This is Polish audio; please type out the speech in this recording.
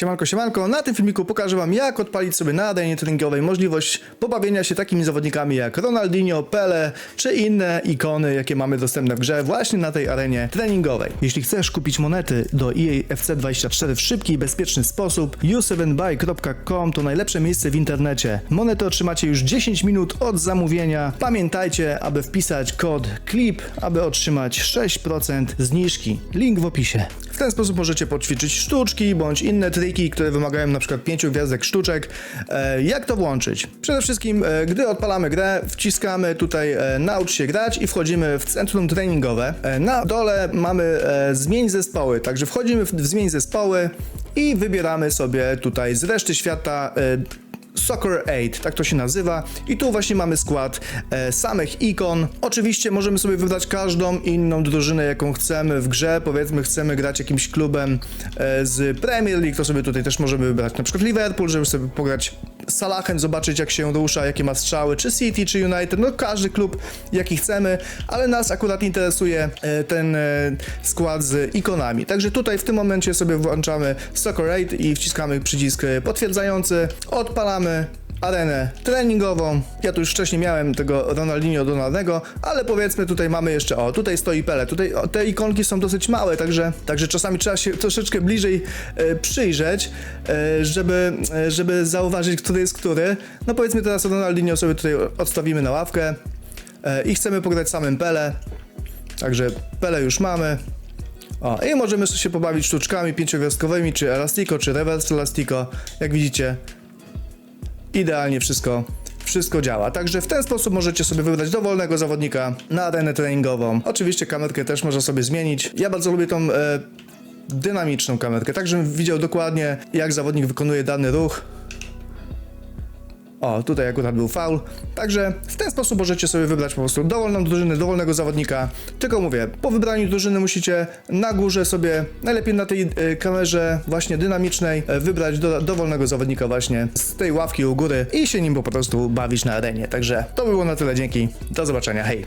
Siemanko, siemanko. Na tym filmiku pokażę wam jak odpalić sobie na arenie treningowej możliwość pobawienia się takimi zawodnikami jak Ronaldinho, Pele czy inne ikony, jakie mamy dostępne w grze właśnie na tej arenie treningowej. Jeśli chcesz kupić monety do EA FC24 w szybki i bezpieczny sposób, u7buy.com to najlepsze miejsce w internecie. Monety otrzymacie już 10 minut od zamówienia. Pamiętajcie, aby wpisać kod CLIP, aby otrzymać 6% zniżki. Link w opisie. Ten sposób możecie poćwiczyć sztuczki bądź inne triki, które wymagają przykład 5 gwiazdek sztuczek. E, jak to włączyć? Przede wszystkim, e, gdy odpalamy grę, wciskamy tutaj e, naucz się grać i wchodzimy w centrum treningowe. Na dole mamy zmień zespoły, także wchodzimy w, zmień zespoły i wybieramy sobie tutaj z reszty świata Soccer 8, tak to się nazywa. I tu właśnie mamy skład e, samych ikon. Oczywiście możemy sobie wybrać każdą inną drużynę, jaką chcemy w grze. Powiedzmy, chcemy grać jakimś klubem e, z Premier League, to sobie tutaj też możemy wybrać na przykład Liverpool, żeby sobie pograć Salahem, zobaczyć jak się rusza, jakie ma strzały, czy City, czy United, no każdy klub jaki chcemy, ale nas akurat interesuje e, ten e, skład z ikonami. Także tutaj w tym momencie sobie włączamy Soccer 8 i wciskamy przycisk e, potwierdzający, odpalamy arenę treningową. Ja tu już wcześniej miałem tego Ronaldinho Donalnego, ale powiedzmy tutaj mamy jeszcze, o tutaj stoi Pele, tutaj o, te ikonki są dosyć małe, także, także czasami trzeba się troszeczkę bliżej e, przyjrzeć, e, żeby, e, żeby zauważyć, który jest który. No powiedzmy teraz Ronaldinho sobie tutaj odstawimy na ławkę e, i chcemy pograć samym Pele, także Pele już mamy. O, i możemy się pobawić sztuczkami pięciogwiazdkowymi, czy Elastico, czy Reverse Elastico. Jak widzicie, idealnie wszystko, wszystko działa. Także w ten sposób możecie sobie wybrać dowolnego zawodnika na arenę treningową. Oczywiście kamerkę też można sobie zmienić. Ja bardzo lubię tą e, dynamiczną kamerkę, tak żebym widział dokładnie jak zawodnik wykonuje dany ruch. O, tutaj akurat był faul. Także w ten sposób możecie sobie wybrać po prostu dowolną drużynę, dowolnego zawodnika. Tylko mówię, po wybraniu drużyny musicie na górze sobie, najlepiej na tej e, kamerze właśnie dynamicznej, e, wybrać do, dowolnego zawodnika właśnie z tej ławki u góry i się nim po prostu bawić na arenie. Także to by było na tyle, dzięki. Do zobaczenia, hej.